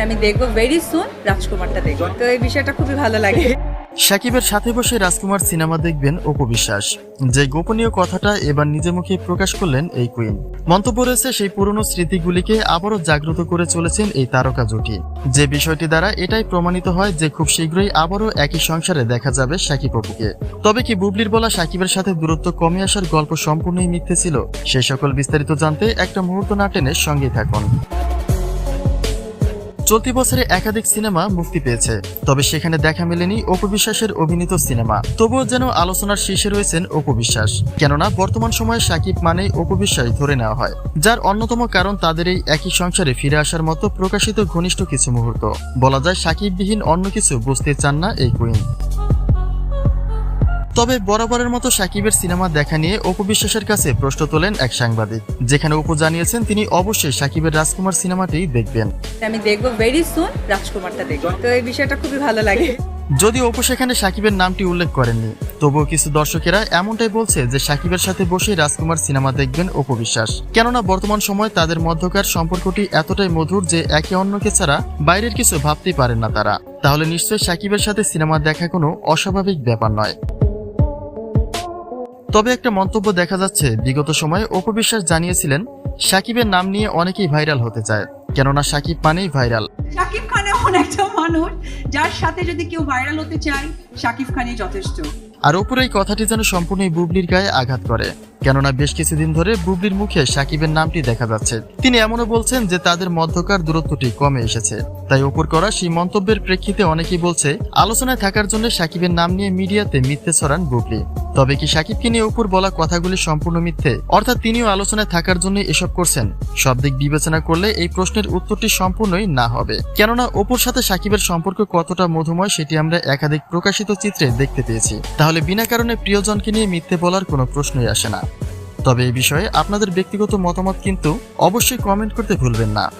আমি দেখব very soon রাজকুমারটা দেখব। তো এই বিষয়টা খুবই ভালো লাগে। সাকিবের সাথে বসে রাজকুমার সিনেমা দেখবেন অপবিশ্বাস। যে গোপনীয় কথাটা এবার নিজে মুখে প্রকাশ করলেন এই কুইন মন্তব্য রয়েছে সেই পুরনো স্মৃতিগুলিকে আবারও জাগ্রত করে চলেছেন এই তারকা জুটি। যে বিষয়টি দ্বারা এটাই প্রমাণিত হয় যে খুব শীঘ্রই আবারও একই সংসারে দেখা যাবে সাকিব অপুকে। তবে কি বুবলির বলা সাকিবের সাথে দূরত্ব কমে আসার গল্প সম্পূর্ণই মিথ্যে ছিল? সেই সকল বিস্তারিত জানতে একটা মুহূর্ত না টেনে সঙ্গেই থাকুন। চলতি বছরে একাধিক সিনেমা মুক্তি পেয়েছে, তবে সেখানে দেখা মেলেনি অপু বিশ্বাসের অভিনীত সিনেমা। তবুও যেন আলোচনার শীর্ষে রয়েছেন অপু বিশ্বাস। কেননা, বর্তমান সময়ে সাকিব মানেই অপু বিশ্বাস ধরে নেওয়া হয়। যার অন্যতম কারণ তাদের এই একই সংসারে ফিরে আসার মতো প্রকাশিত ঘনিষ্ঠ কিছু মুহূর্ত। বলা যায়, সাকিববিহীন অন্য কিছু বুঝতে চান না এই কুইন। তবে বরাবরের মতো সাকিবের সিনেমা দেখা নিয়ে অপু বিশ্বাসের কাছে প্রশ্ন তোলেন এক সাংবাদিক। যেখানে অপু জানিয়েছেন তিনি অবশ্যই সাকিবের রাজকুমার সিনেমাটি দেখবেন। আমি দেখব ভেরি সুন রাজকুমারটা দেখব। তো এই বিষয়টা খুবই ভালো লাগে। যদি অপু সেখানে সাকিবের নামটি উল্লেখ করেননি তবুও কিছু দর্শকেরা এমনটাই বলছে যে সাকিবের সাথে বসে রাজকুমার সিনেমা দেখবেন অপু বিশ্বাস। কেননা বর্তমান সময়ে তাদের মধ্যকার সম্পর্কটি এতটাই মধুর যে একে অন্যকে ছাড়া বাইরের কিছু ভাবতেই পারেন না তারা। তাহলে নিশ্চয়ই সাকিবের সাথে সিনেমা দেখা কোনো অস্বাভাবিক ব্যাপার নয়। তবে একটা মন্তব্য দেখা যাচ্ছে বিগত সময়ে অপু বিশ্বাস জানিয়েছিলেন সাকিবের নাম নিয়ে অনেকেই ভাইরাল হতে চায় কেননা সাকিব মানেই ভাইরাল। শাকিব খান এমন একটা মানুষ যার সাথে যদি কেউ ভাইরাল হতে চায় শাকিব খানই যথেষ্ট। আর ওপর এই কথাটি যেন সম্পূর্ণই বুবলির গায়ে আঘাত করে কেননা বেশ কিছুদিন ধরে বুবলির মুখে সাকিবের নামটি দেখা যাচ্ছে। তিনি এমনও বলছেন যে তাদের মধ্যকার দূরত্বটি কমে এসেছে। তাই ওপর করা সেই মন্তব্যের প্রেক্ষিতে অনেকেই বলছে আলোচনায় থাকার জন্য সাকিবের নাম নিয়ে মিডিয়াতে মিথ্যে ছড়ান বুবলি। তবে কি সাকিবকে নিয়ে উপর বলা কথাগুলি সম্পূর্ণ মিথ্যে? অর্থাৎ তিনিও আলোচনায় থাকার জন্য এসব করছেন। সব দিক বিবেচনা করলে এই প্রশ্নের উত্তরটি সম্পূর্ণই না হবে। কেননা অপুর সাথে সাকিবের সম্পর্ক কতটা মধুময় সেটি আমরা একাধিক প্রকাশিত চিত্রে দেখতে পেয়েছি। তাহলে বিনা কারণে প্রিয়জনকে নিয়ে মিথ্যে বলার কোনো প্রশ্নই আসে না। তবে এই বিষয়ে আপনাদের ব্যক্তিগত মতামত কিন্তু অবশ্যই কমেন্ট করতে ভুলবেন না।